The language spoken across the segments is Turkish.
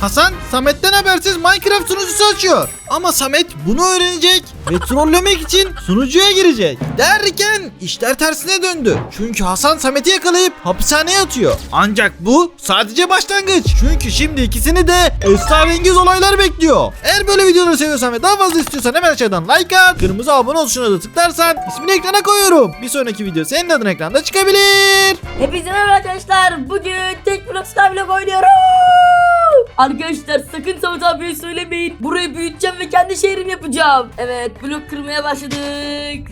Hasan Samet'ten habersiz Minecraft sunucusu açıyor. Ama Samet bunu öğrenecek ve trollemek için sunucuya girecek. Derken işler tersine döndü. Çünkü Hasan Samet'i yakalayıp hapishaneye atıyor. Ancak bu sadece başlangıç. Çünkü şimdi ikisini de esrarengiz olaylar bekliyor. Eğer böyle videoları seviyorsan ve daha fazla istiyorsan hemen aşağıdan like at. Kırmızı abone ol tuşuna da tıklarsan ismini ekrana koyuyorum. Bir sonraki video senin adın ekranda çıkabilir. Hepinize merhaba arkadaşlar. Bugün tek blok skyblock oynuyorum. Arkadaşlar sakın Samet abiye söylemeyin. Burayı büyüteceğim ve kendi şehrim yapacağım. Evet blok kırmaya başladık.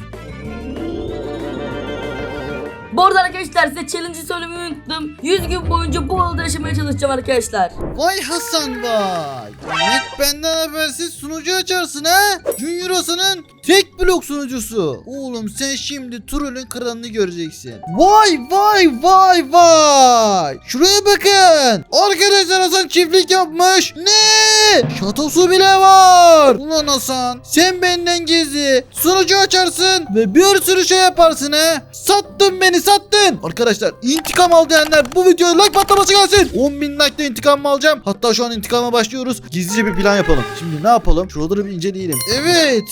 Bu arada arkadaşlar size challenge'ı söylemeyi unuttum. 100 gün boyunca bu odada yaşamaya çalışacağım arkadaşlar. Vay Hasan vay. Demek benden habersiz sunucu açarsın ha? Junior Hasan'ın tek blok sunucusu. Oğlum sen şimdi trolün kralını göreceksin. Vay vay vay vay. Şuraya bakın. Arkadaşlar Hasan çiftlik yapmış. Ne? Şatosu bile var. Ulan Hasan sen benden gizli. Sunucu açarsın ve bir sürü şey yaparsın ha. Sattın beni sattın. Arkadaşlar intikam al diyenler bu videoya like patlaması gelsin. 10 bin like'da intikam alacağım. Hatta şu an intikama başlıyoruz. Gizlice bir plan yapalım. Şimdi ne yapalım? Şuraları bir inceleyelim. Evet.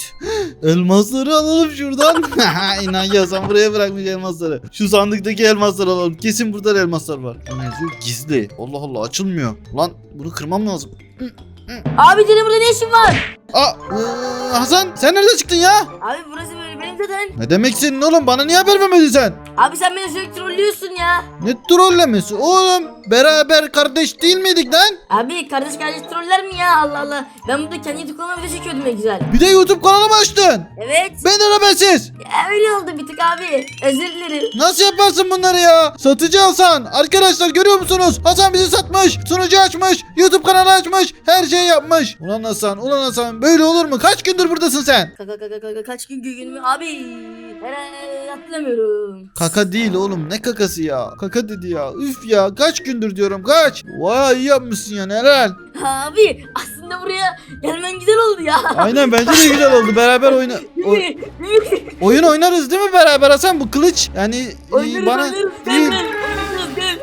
Elmasları alalım şuradan. İnan ya sen buraya bırakmış elmasları. Şu sandıktaki elmasları alalım. Kesin burada da elmaslar var. Yazıyor? Gizli. Allah Allah açılmıyor. Lan bunu kırmam lazım. Abi senin burada ne işin var? Aa, ee, Hasan sen nerede çıktın ya? Abi burası böyle benim zaten. Ne demek senin oğlum? Bana niye haber vermedin sen? Abi sen beni sürekli trollüyorsun ya. Ne trollemesi oğlum? Beraber kardeş değil miydik lan? Abi kardeş kardeş troller mi ya Allah Allah. Ben burada kendi YouTube kanalıma video çekiyordum ne güzel. Bir de YouTube kanalı mı açtın? Evet. Benden habersiz. Ya öyle oldu bir tık abi. Özür dilerim. Nasıl yaparsın bunları ya? Satıcı Hasan. Arkadaşlar görüyor musunuz? Hasan bizi satmış. Sunucu açmış. YouTube kanalı açmış. Her şeyi yapmış. Ulan Hasan, ulan Hasan. Böyle olur mu? Kaç gündür buradasın sen? Kaka kaka kaka kaç gün gün mü abi? Herhalde hatırlamıyorum. Kaka değil oğlum. Ne kakası ya? Kaka dedi ya. Üf ya. Kaç gündür diyorum. Kaç? Vay iyi yapmışsın ya. Helal. Abi aslında buraya gelmen güzel oldu ya. Aynen bence de güzel oldu. Beraber oyna... O- oyun oynarız değil mi beraber Hasan? Bu kılıç yani e, Oynarız bana oynarız. Gel değil. gel. Oynarız gel.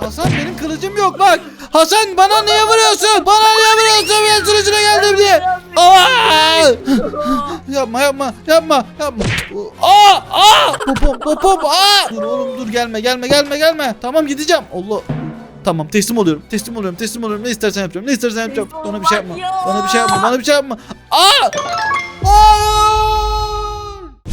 Hasan benim kılıcım yok bak. Hasan bana niye vuruyorsun? Bana niye vuruyorsun? Ben sürücüne geldim diye. Aa! yapma yapma yapma yapma. Aa! Aa! Popom popom aa! Dur oğlum dur gelme gelme gelme gelme. Tamam gideceğim. Allah. Tamam teslim oluyorum. Teslim oluyorum. Teslim oluyorum. Ne istersen yapacağım. Ne istersen yapacağım. Bana bir şey yapma. Bana bir şey yapma. Bana bir şey yapma. Aa! Aa!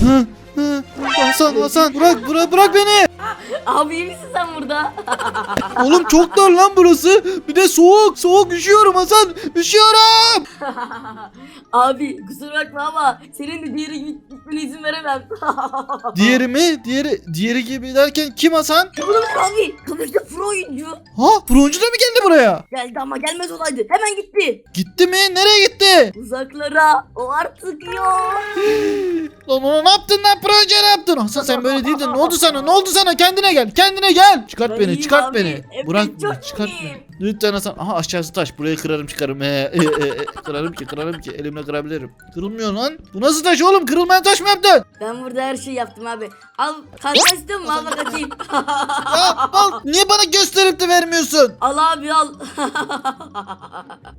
Hı, hı. Hasan Hasan bırak bırak bırak beni. Abi iyi misin sen burada? Oğlum çok dar lan burası. Bir de soğuk. Soğuk üşüyorum Hasan. Üşüyorum. abi kusura bakma ama senin de diğeri gibi gitmene izin veremem. Diğeri mi? Diğeri diğeri gibi derken kim Hasan? Bunu abi. Kamışta pro oyuncu. Ha, Broncu da mı geldi buraya? Geldi ama gelmez olaydı. Hemen gitti. Gitti mi? Nereye gitti? Uzaklara. O artık yok. Lan ona ne yaptın lan Broncu ne yaptın? Hasan sen böyle değildin. Ne oldu sana? Ne oldu sana? Kendine gel. Kendine gel. Çıkart Ben beni. iyiyim Çıkart abi. beni. Evet, Bırak çok beni. Çıkart iyiyim. beni. Lütfen Hasan. Aha aşağısı taş. Burayı kırarım çıkarım. Ee, e, e, e. Kırarım ki kırarım ki. Elimle kırabilirim. Kırılmıyor lan. Bu nasıl taş oğlum? Kırılmayan taş mı yaptın? Ben burada her şeyi yaptım abi. Al istiyor musun? Al bak atayım. Ya al. Niye bana gösterip de vermiyorsun? al abi al.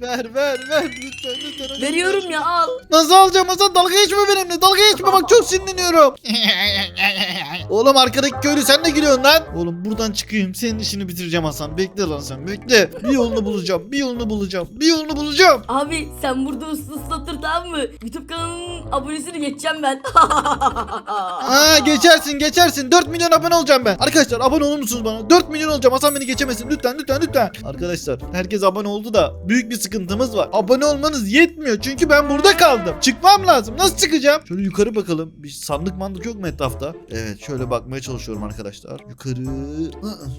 Ver ver ver lütfen lütfen. Veriyorum ya al. Nasıl alacağım Hasan? Dalga geçme benimle. Dalga geçme bak çok sinirleniyorum. Oğlum arkadaki köylü sen de gülüyorsun lan. Oğlum buradan çıkayım. Senin işini bitireceğim Hasan. Bekle lan sen bekle. Bir yolunu bulacağım. Bir yolunu bulacağım. Bir yolunu bulacağım. Abi sen burada uslu uslu otur tamam mı? YouTube kanalının abonesini geçeceğim ben. Ha geçersin geçersin. 4 milyon abone olacağım ben. Arkadaşlar abone olur musunuz bana? 4 milyon olacağım. Hasan beni geçemesin. Lütfen lütfen lütfen. Arkadaşlar herkes abone oldu da büyük bir sıkıntımız var. Abone olmanız yetmiyor. Çünkü ben burada kaldım. Çıkmam lazım. Nasıl çıkacağım? Şöyle yukarı bakalım. Bir sandık mandık yok mu etrafta? Evet şöyle bakmaya çalışıyorum arkadaşlar. Yukarı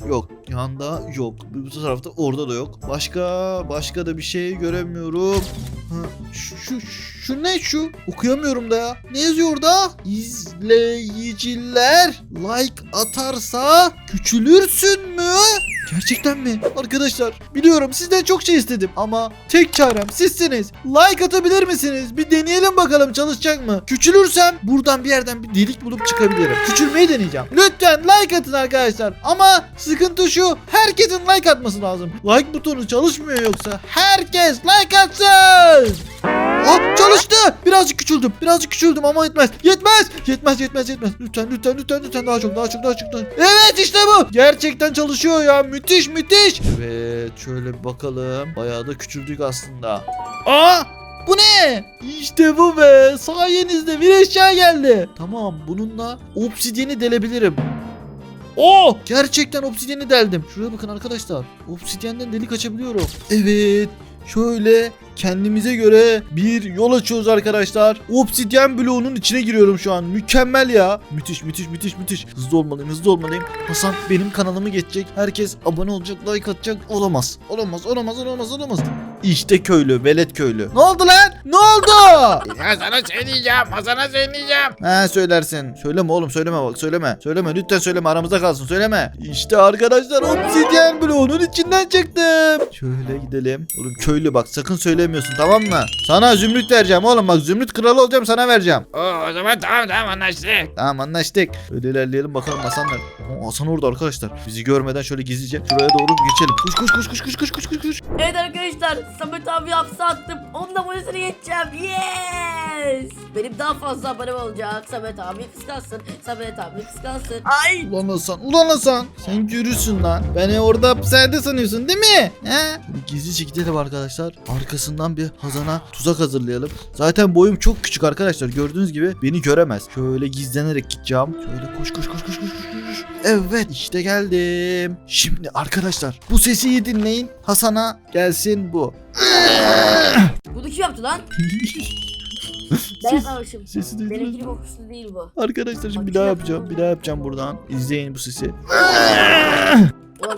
yok. Yanda yok. Bu tarafta orada da yok. Başka başka da bir şey göremiyorum. Şu, şu, şu ne şu? Okuyamıyorum da ya. Ne yazıyor orada? İzleyiciler like atarsa küçülürsün mü? Gerçekten mi? Arkadaşlar biliyorum sizden çok şey istedim ama tek çarem sizsiniz. Like atabilir misiniz? Bir deneyelim bakalım çalışacak mı? Küçülürsem buradan bir yerden bir delik bulup çıkabilirim. Küçülmeyi deneyeceğim. Lütfen like atın arkadaşlar. Ama sıkıntı şu herkesin like atması lazım. Like butonu çalışmıyor yoksa herkes like atsın. Ah çalıştı. Birazcık küçüldüm. Birazcık küçüldüm ama yetmez. Yetmez. Yetmez yetmez yetmez. Lütfen lütfen lütfen lütfen daha çok daha çok daha çok. Daha... Evet işte bu. Gerçekten çalışıyor ya. Müthiş müthiş. Evet şöyle bir bakalım. Bayağı da küçüldük aslında. Aa! Bu ne? İşte bu be. Sayenizde bir eşya geldi. Tamam bununla obsidiyeni delebilirim. Oo! Gerçekten obsidiyeni deldim. Şuraya bakın arkadaşlar. Obsidiyenden delik açabiliyorum. Evet. Şöyle kendimize göre bir yol açıyoruz arkadaşlar. Obsidyen bloğunun içine giriyorum şu an. Mükemmel ya. Müthiş müthiş müthiş müthiş. Hızlı olmalıyım hızlı olmalıyım. Hasan benim kanalımı geçecek. Herkes abone olacak like atacak. Olamaz. Olamaz olamaz olamaz olamaz. İşte köylü velet köylü. Ne oldu lan? Ne oldu? Ya sana söyleyeceğim. Hasan'a söyleyeceğim. He söylersin. Söyleme oğlum söyleme bak söyleme. Söyleme lütfen söyleme aramızda kalsın söyleme. İşte arkadaşlar obsidyen bloğunun içinden çıktım. Şöyle gidelim. Oğlum köylü bak sakın söylemiyorsun tamam mı? Sana zümrüt vereceğim oğlum bak zümrüt kralı olacağım sana vereceğim. Oo, o zaman tamam tamam anlaştık. Tamam anlaştık. Öyle ilerleyelim bakalım Hasan nerede? Hasan orada arkadaşlar. Bizi görmeden şöyle gizlice şuraya doğru geçelim. Koş koş koş koş koş koş koş koş koş. Evet arkadaşlar Samet abi hapse attım. Onun abonesini geçeceğim. Yes. Benim daha fazla abonem olacak. Samet abi kıskansın. Samet abi kıskansın. Ay. Ulan Hasan, ulan Hasan. Sen görürsün lan. Beni orada hapishanede sanıyorsun değil mi? He? Gizlice gidelim arkadaşlar. Arkasından bir Hasan'a tuzak hazırlayalım. Zaten boyum çok küçük arkadaşlar. Gördüğünüz gibi beni göremez. Şöyle gizlenerek gideceğim. Şöyle koş koş koş koş koş koş. Evet işte geldim. Şimdi arkadaşlar bu sesi iyi dinleyin. Hasan'a gelsin bu. Bunu kim yaptı lan? Ben yapmamışım. Sesi duydunuz Benimkinin mu? kokusu değil bu. Arkadaşlar şimdi bir daha yapacağım. Bir daha yapacağım buradan. İzleyin bu sesi. Ulan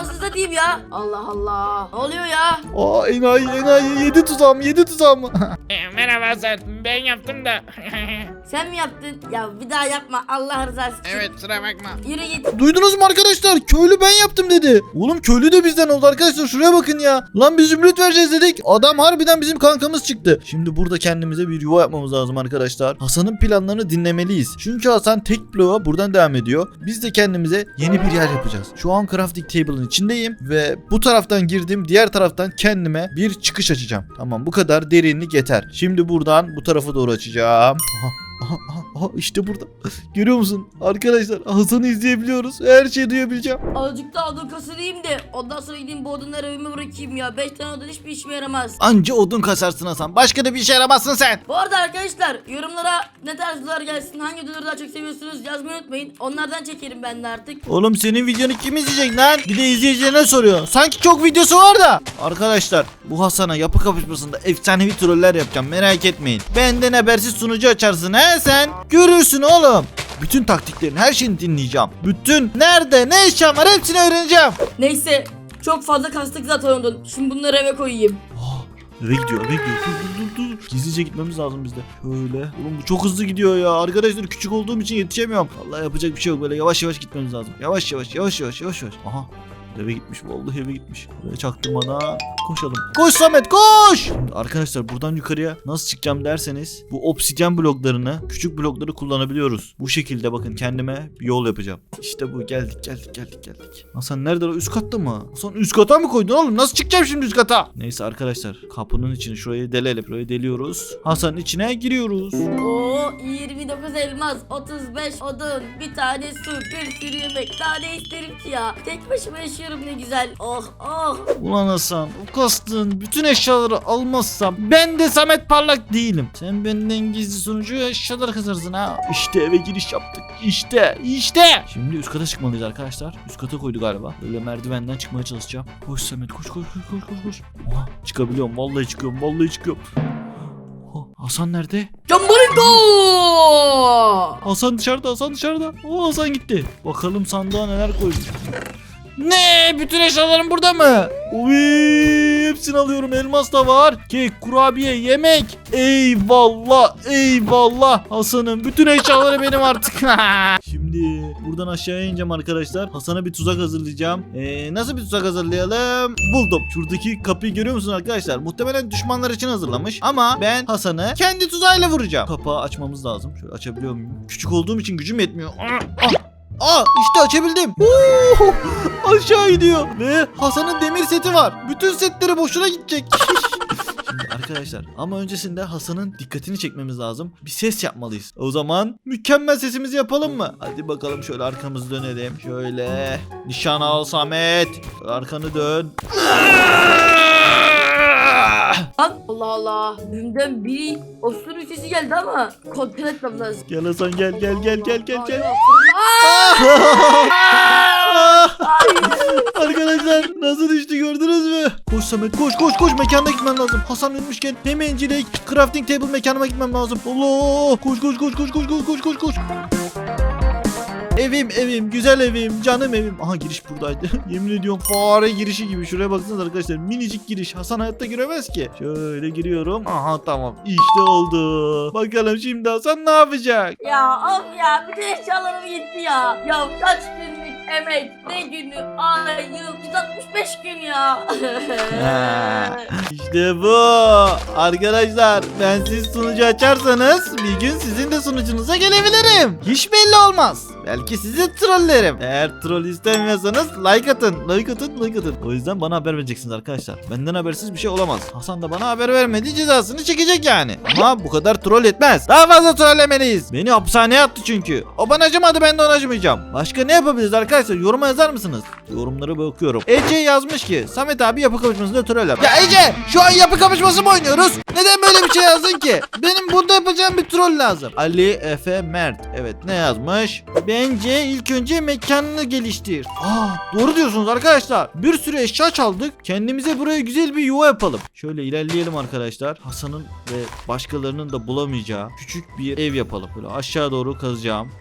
nasıl satayım ya? Allah Allah. Ne oluyor ya? Aa enayi enayi yedi tuzağım yedi tuzağım. Merhaba Hasan. Ben yaptım da. Sen mi yaptın? Ya bir daha yapma Allah rızası için. evet sıra bakma. Yürü git. Duydunuz mu arkadaşlar? Köylü ben yaptım dedi. Oğlum köylü de bizden oldu arkadaşlar. Şuraya bakın ya. Lan biz zümrüt vereceğiz dedik. Adam harbiden bizim kankamız çıktı. Şimdi burada kendimize bir yuva yapmamız lazım arkadaşlar. Hasan'ın planlarını dinlemeliyiz. Çünkü Hasan tek bloğa buradan devam ediyor. Biz de kendimize yeni bir yer yapacağız. Şu an crafting table'ın içindeyim ve bu taraftan girdim. Diğer taraftan kendime bir çıkış açacağım. Tamam bu kadar derinlik yeter. Şimdi buradan bu tarafa doğru açacağım. Aha, ああ aha işte burada. Görüyor musun? Arkadaşlar Hasan'ı izleyebiliyoruz. Her şeyi duyabileceğim. Azıcık daha odun kasırayım de ondan sonra gideyim bu odunları evime bırakayım ya. 5 tane odun hiçbir işime yaramaz. Anca odun kasarsın Hasan. Başka da bir işe yaramazsın sen. Bu arada arkadaşlar yorumlara ne tarz videolar gelsin hangi videoları daha çok seviyorsunuz yazmayı unutmayın. Onlardan çekerim ben de artık. Oğlum senin videonu kim izleyecek lan? Bir de izleyicilerine soruyor. Sanki çok videosu var da. Arkadaşlar bu Hasan'a yapı kapışmasında efsanevi troller yapacağım. Merak etmeyin. Benden habersiz sunucu açarsın he sen. Görürsün oğlum. Bütün taktiklerin her şeyini dinleyeceğim. Bütün nerede ne eşyam var hepsini öğreneceğim. Neyse çok fazla kastık zaten odun. Şimdi bunları eve koyayım. Eve gidiyor eve gidiyor. Dur dur dur dur. Gizlice gitmemiz lazım bizde. Şöyle. Oğlum bu çok hızlı gidiyor ya. Arkadaşlar küçük olduğum için yetişemiyorum. Vallahi yapacak bir şey yok. Böyle yavaş yavaş gitmemiz lazım. Yavaş yavaş yavaş yavaş yavaş yavaş. Aha. Eve gitmiş vallahi eve gitmiş. Böyle çaktırmadan koşalım. Koş Samet koş. Şimdi arkadaşlar buradan yukarıya nasıl çıkacağım derseniz bu obsidyen bloklarını küçük blokları kullanabiliyoruz. Bu şekilde bakın kendime bir yol yapacağım. İşte bu geldik geldik geldik geldik. Hasan nerede üst katta mı? Hasan üst kata mı koydun oğlum? Nasıl çıkacağım şimdi üst kata? Neyse arkadaşlar kapının içini şurayı delelim. Şurayı deliyoruz. Hasan'ın içine giriyoruz. Oo 29 elmas 35 odun bir tane su bir sürü yemek daha ne isterim ki ya. Tek başıma yaşıyorum ne güzel. Oh oh. Ulan Hasan o kastığın bütün eşyaları almazsam ben de Samet Parlak değilim. Sen benden gizli sunucu eşyalar kazarsın ha. İşte eve giriş yaptık. İşte işte. Şimdi üst kata çıkmalıyız arkadaşlar. Üst kata koydu galiba. Böyle merdivenden çıkmaya çalışacağım. Koş Samet koş koş koş koş koş koş. Oha, çıkabiliyorum vallahi çıkıyorum vallahi çıkıyorum. Hasan nerede? Jamboringo! Hasan dışarıda Hasan dışarıda. O Hasan gitti. Bakalım sandığa neler koymuş. Ne? Bütün eşyalarım burada mı? Uy, hepsini alıyorum. Elmas da var. Kek, kurabiye, yemek. Eyvallah, eyvallah. Hasan'ın bütün eşyaları benim artık. Şimdi buradan aşağıya ineceğim arkadaşlar. Hasan'a bir tuzak hazırlayacağım. Ee, nasıl bir tuzak hazırlayalım? Buldum. Şuradaki kapıyı görüyor musun arkadaşlar? Muhtemelen düşmanlar için hazırlamış. Ama ben Hasan'ı kendi tuzağıyla vuracağım. Kapağı açmamız lazım. Şöyle açabiliyor muyum? Küçük olduğum için gücüm yetmiyor. Ah! Aa işte açabildim. Oo, aşağı gidiyor. Ve Hasan'ın demir seti var. Bütün setleri boşuna gidecek. Arkadaşlar ama öncesinde Hasan'ın dikkatini çekmemiz lazım. Bir ses yapmalıyız. O zaman mükemmel sesimizi yapalım mı? Hadi bakalım şöyle arkamızı dönelim. Şöyle nişan al Samet. Arkanı dön. Lan Allah Allah. Önümden biri osuruk sesi geldi ama kontrol etmem lazım. Gel Hasan gel gel gel gel gel gel. Arkadaşlar nasıl düştü gördünüz mü? Koş Samet koş koş koş mekana gitmem lazım. Hasan ölmüşken hemencilik crafting table mekanıma gitmem lazım. Allah koş koş koş koş koş koş koş koş koş. Evim evim güzel evim canım evim. Aha giriş buradaydı. Yemin ediyorum fare girişi gibi. Şuraya baksanıza arkadaşlar minicik giriş. Hasan hayatta giremez ki. Şöyle giriyorum. Aha tamam işte oldu. Bakalım şimdi Hasan ne yapacak? Ya of ya bütün eşyalarım gitti ya. Ya kaç günlük emek ne günü ay yıl 365 gün ya. İşte bu. Arkadaşlar ben siz sunucu açarsanız bir gün sizin de sunucunuza gelebilirim. Hiç belli olmaz. Belki sizi trollerim. Eğer troll istemiyorsanız like atın. Like atın, like atın. O yüzden bana haber vereceksiniz arkadaşlar. Benden habersiz bir şey olamaz. Hasan da bana haber vermedi cezasını çekecek yani. Ama bu kadar troll etmez. Daha fazla trollemeliyiz. Beni hapishaneye attı çünkü. O bana acımadı ben de ona acımayacağım. Başka ne yapabiliriz arkadaşlar? Yoruma yazar mısınız? Yorumları bakıyorum. Ece yazmış ki Samet abi yapı kapışmasında troll yap. Ya Ece şu an yapı kapışması mı oynuyoruz? Neden böyle bir şey yazdın ki? Benim burada yapacağım bir troll lazım. Ali Efe Mert. Evet ne yazmış? Bence ilk önce mekanını geliştir. Aa doğru diyorsunuz arkadaşlar. Bir sürü eşya çaldık. Kendimize buraya güzel bir yuva yapalım. Şöyle ilerleyelim arkadaşlar. Hasan'ın ve başkalarının da bulamayacağı küçük bir ev yapalım. Böyle aşağı doğru kazacağım.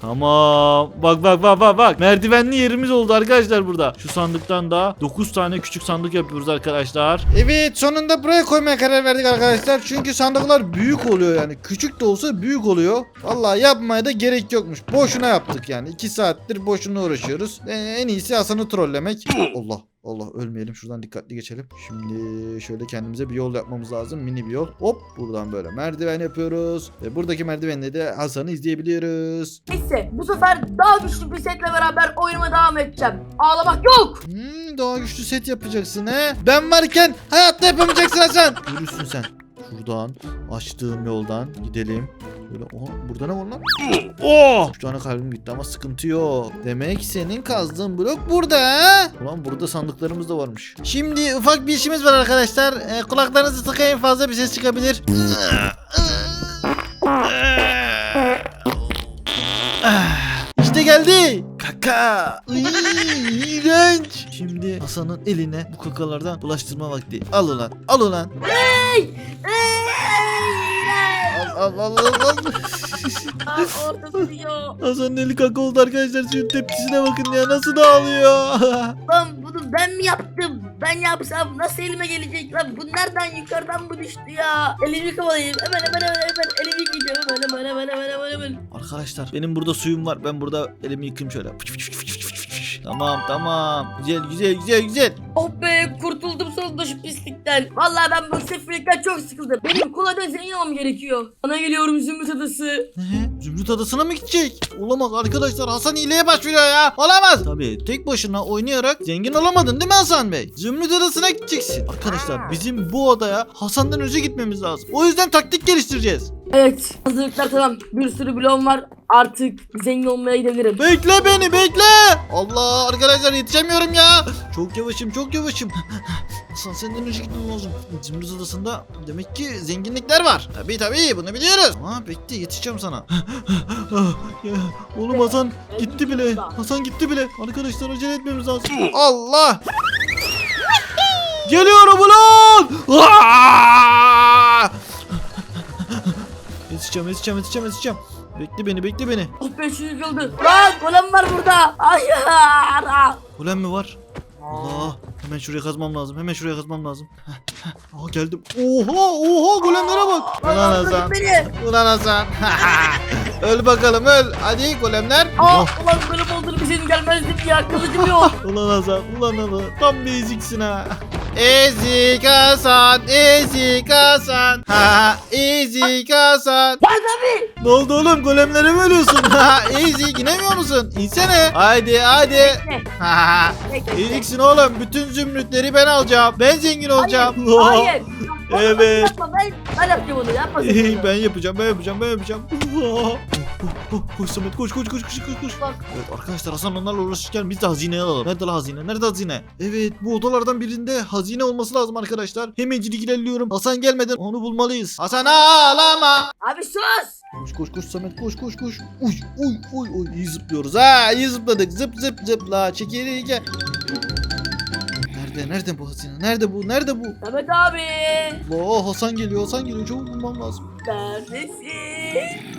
Tamam. Bak bak bak bak bak. Merdivenli yerimiz oldu arkadaşlar burada. Şu sandıktan da 9 tane küçük sandık yapıyoruz arkadaşlar. Evet sonunda buraya koymaya karar verdik arkadaşlar. Çünkü sandıklar büyük oluyor yani. Küçük de olsa büyük oluyor. Vallahi yapmaya da gerek yokmuş. Boşuna yaptık yani. 2 saattir boşuna uğraşıyoruz. Ee, en iyisi Hasan'ı trollemek. Allah. Allah ölmeyelim şuradan dikkatli geçelim. Şimdi şöyle kendimize bir yol yapmamız lazım. Mini bir yol. Hop buradan böyle merdiven yapıyoruz. Ve buradaki merdivenle de Hasan'ı izleyebiliyoruz. Neyse bu sefer daha güçlü bir setle beraber oyunuma devam edeceğim. Ağlamak yok. Hmm, daha güçlü set yapacaksın he. Ben varken hayatta yapamayacaksın Hasan. Görürsün sen. Şuradan açtığım yoldan gidelim. Böyle oha burada ne var lan? Oh! Üç tane kalbim gitti ama sıkıntı yok. Demek senin kazdığın blok burada ha? Ulan burada sandıklarımız da varmış. Şimdi ufak bir işimiz var arkadaşlar. Ee, kulaklarınızı tıkayın fazla bir ses çıkabilir. İşte geldi. Kaka. İğrenç. Şimdi Hasan'ın eline bu kakalardan bulaştırma vakti. Al ulan. Al ulan. Ey! Al al al al. al. Aa, orada duruyor. Hasan'ın eli kaka oldu arkadaşlar. Şunun tepkisine bakın ya. Nasıl dağılıyor. Lan bunu ben mi yaptım? Ben yapsam nasıl elime gelecek lan? Bu nereden yukarıdan mı düştü ya? Elimi yıkamalıyım. Hemen hemen hemen hemen elimi yıkayacağım. Hemen hemen hemen hemen hemen hemen. arkadaşlar benim burada suyum var. Ben burada elimi yıkayayım şöyle. Fıç fıç fıç. Tamam tamam. Güzel güzel güzel güzel. Oh be kurtuldum sonunda şu pislikten. Vallahi ben bu sefillikten çok sıkıldım. Benim kolada zengin olmam gerekiyor. Bana geliyorum Zümrüt Adası. Ne? Zümrüt Adası'na mı gidecek? Olamaz arkadaşlar Hasan hileye başvuruyor ya. Olamaz. Tabii tek başına oynayarak zengin olamadın değil mi Hasan Bey? Zümrüt Adası'na gideceksin. Arkadaşlar bizim bu adaya Hasan'dan önce gitmemiz lazım. O yüzden taktik geliştireceğiz. Evet hazırlıklar tamam. Bir sürü bloğum var. Artık zengin olmaya gidebilirim. Bekle beni bekle. Allah arkadaşlar yetişemiyorum ya. Çok yavaşım çok yavaşım. Hasan senden önce gitmem lazım. Zümrüt Adası'nda demek ki zenginlikler var. Tabii tabii bunu biliyoruz. Ama bekle yetişeceğim sana. Ya, Oğlum Hasan gitti bile. Hasan gitti bile. Arkadaşlar acele etmemiz lazım. Allah. Geliyorum ulan. Aa! Yetişeceğim yetişeceğim yetişeceğim yetişeceğim. Bekle beni bekle beni. Oh be şu yıkıldı. Lan golem var burada. Hayır. Ulan mi var? Allah. Hemen şuraya kazmam lazım. Hemen şuraya kazmam lazım. Aa geldim. Oha oha golemlere bak. Ulan Hasan. Ulan Hasan. Öl bakalım öl. Hadi golemler. Aa ulan böyle olduğunu bir şeyin gelmezdim ya. Kılıcım yok. Ulan Hasan, ulan Hasan. Tam bir eziksin ha. Ezik Hasan, ezik Hasan. Ha, ezik Hasan. Gel abi. Ne oldu oğlum? Golemleri mi ölüyorsun? Ha, ezik inemiyor musun? İnsene. Haydi hadi. Ne? Ha, eziksin oğlum. Bütün zümrütleri ben alacağım. Ben zengin olacağım. Hayır. Evet. Yapma ben. Ben yapacağım onu. Yapma. Ben yapacağım, ben yapacağım, ben yapacağım. Koş Samet, koş, koş, koş, koş, koş, koş. Bak. Evet arkadaşlar Hasan onlarla uğraşırken biz de hazineyi alalım. Nerede lan hazine? Nerede hazine? Evet bu odalardan birinde hazine olması lazım arkadaşlar. Hemencilik ilerliyorum. Hasan gelmeden onu bulmalıyız. Hasan ağlama. Abi sus. Koş koş koş Samet koş koş koş. Uy uy uy uy iyi zıplıyoruz ha iyi zıpladık zıp zıp zıpla çekeri gel. Nerede nerede bu hazine? Nerede bu? Nerede bu? Samet abi. Allah Hasan geliyor Hasan geliyor çabuk bulmam lazım. Neredesin?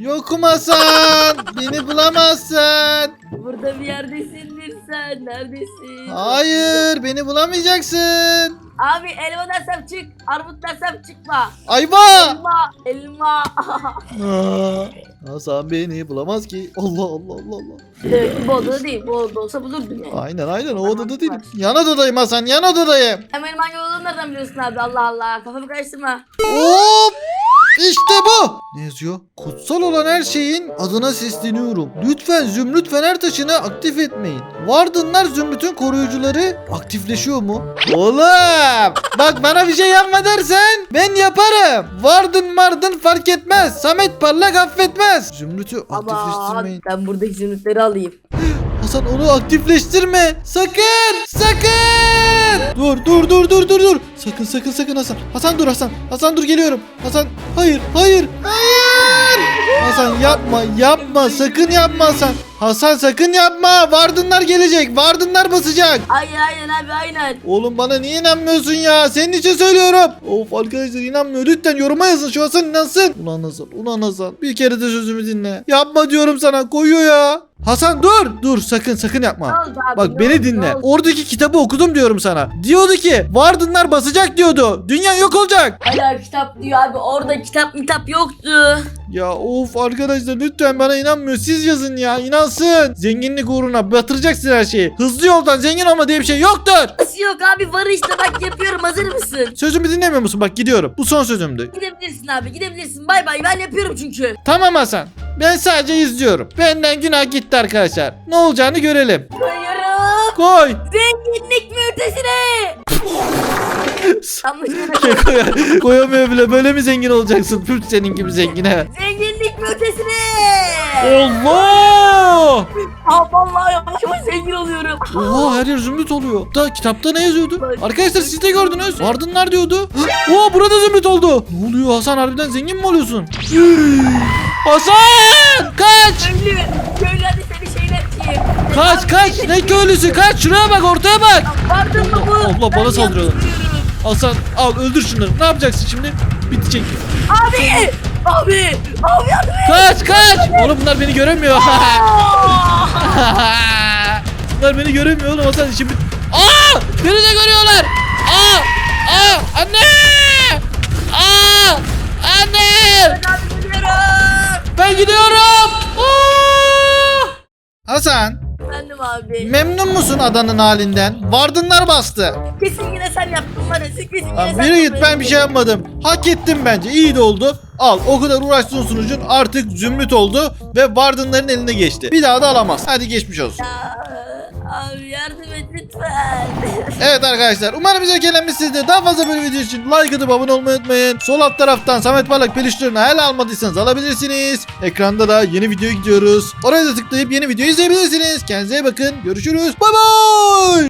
Yokum Hasan. Beni bulamazsın. Burada bir yerdesindir sen. Neredesin? Hayır beni bulamayacaksın. Abi elma dersem çık. Armut dersem çıkma. Ayva. Elma. Elma. Aa, Hasan beni bulamaz ki. Allah Allah Allah Allah. Evet, bu odada değil. Bu odada olsa bulurdum yani. Aynen aynen o odada değilim. Yan odadayım Hasan yan odadayım. Hem benim hangi odamı nereden biliyorsun abi? Allah Allah. Kafamı karıştırma. Hop! İşte bu. Ne yazıyor? Kutsal olan her şeyin adına sesleniyorum. Lütfen zümrüt fener taşını aktif etmeyin. Vardınlar zümrütün koruyucuları aktifleşiyor mu? Oğlum! Bak bana bir şey yapma dersen ben yaparım. Vardın mardın fark etmez. Samet parlak affetmez. Zümrütü Ama aktifleştirmeyin. ben buradaki zümrütleri alayım. Hasan onu aktifleştirme. Sakın! Sakın! Dur dur dur dur dur dur. Sakın sakın sakın Hasan. Hasan dur Hasan. Hasan dur geliyorum. Hasan hayır hayır hayır. Hasan yapma yapma sakın yapma Hasan. Hasan sakın yapma. Vardınlar gelecek. Vardınlar basacak. Aynen aynen abi aynen. Oğlum bana niye inanmıyorsun ya? Senin için söylüyorum. Of arkadaşlar inanmıyor. Lütfen yoruma yazın. Şu Hasan inansın. Ulan Hasan. Ulan Hasan. Bir kere de sözümü dinle. Yapma diyorum sana. Koyuyor ya. Hasan dur. Dur sakın sakın yapma. Abi? Bak beni oldu, dinle. Oradaki kitabı okudum diyorum sana. Diyordu ki Vardınlar basacak diyordu. Dünya yok olacak. Hala kitap diyor abi. Orada kitap mitap yoktu. Ya of arkadaşlar lütfen bana inanmıyor. Siz yazın ya inansın. Zenginlik uğruna batıracaksın her şeyi. Hızlı yoldan zengin olma diye bir şey yoktur. Nasıl yok abi? Var işte bak yapıyorum. Hazır mısın? Sözümü dinlemiyor musun? Bak gidiyorum. Bu son sözümdü. Gidebilirsin abi gidebilirsin. Bay bay ben yapıyorum çünkü. Tamam Hasan. Ben sadece izliyorum. Benden günah gitti arkadaşlar. Ne olacağını görelim. Koyuyorum. Koy. Zenginlik mi ötesine? Yanlış koy. Koyamıyor bile. Böyle mi zengin olacaksın? Pürt senin gibi zengine. Zenginlik mi ötesine? Allah! Aa vallahi yavaş yavaş zengin oluyorum. Oha her yer zümrüt oluyor. Da kitapta ne yazıyordu? Arkadaşlar siz de gördünüz. Vardınlar diyordu. Oha burada zümrüt oldu. Ne oluyor Hasan harbiden zengin mi oluyorsun? Hasan! Kaç! Köylü. Köylü Kaç kaç! Ne köylüsü kaç! Şuraya bak ortaya bak! Vardın mı bu? Allah, bana saldırıyorlar. yaptırıyorum. Hasan al öldür şunları. Ne yapacaksın şimdi? Bitecek. Abi! Abi! Abi et! Kaç kaç! Oğlum bunlar beni göremiyor. Bunlar beni göremiyor oğlum Hasan şimdi. Aa! Beni de görüyorlar. Aa! Aa! Anne! Aa! Anne! Ben abi gidiyorum. Hasan, Efendim abi. memnun musun adanın halinden? Vardınlar bastı. Kesin yine sen yaptın ya. Kesin yine Lan sen yürü git yaptın. ben bir şey yapmadım. Hak ettim bence. İyi de oldu. Al o kadar uğraştığın sunucun artık zümrüt oldu ve Vardınların eline geçti. Bir daha da alamaz. Hadi geçmiş olsun. Ya, Abi yardım lütfen. Evet arkadaşlar umarım bize eğlenmişsinizdir. Daha fazla böyle video için like atıp abone olmayı unutmayın. Sol alt taraftan Samet Parlak pelişlerini hala almadıysanız alabilirsiniz. Ekranda da yeni video gidiyoruz. Oraya da tıklayıp yeni video izleyebilirsiniz. Kendinize iyi bakın. Görüşürüz. Bay bay.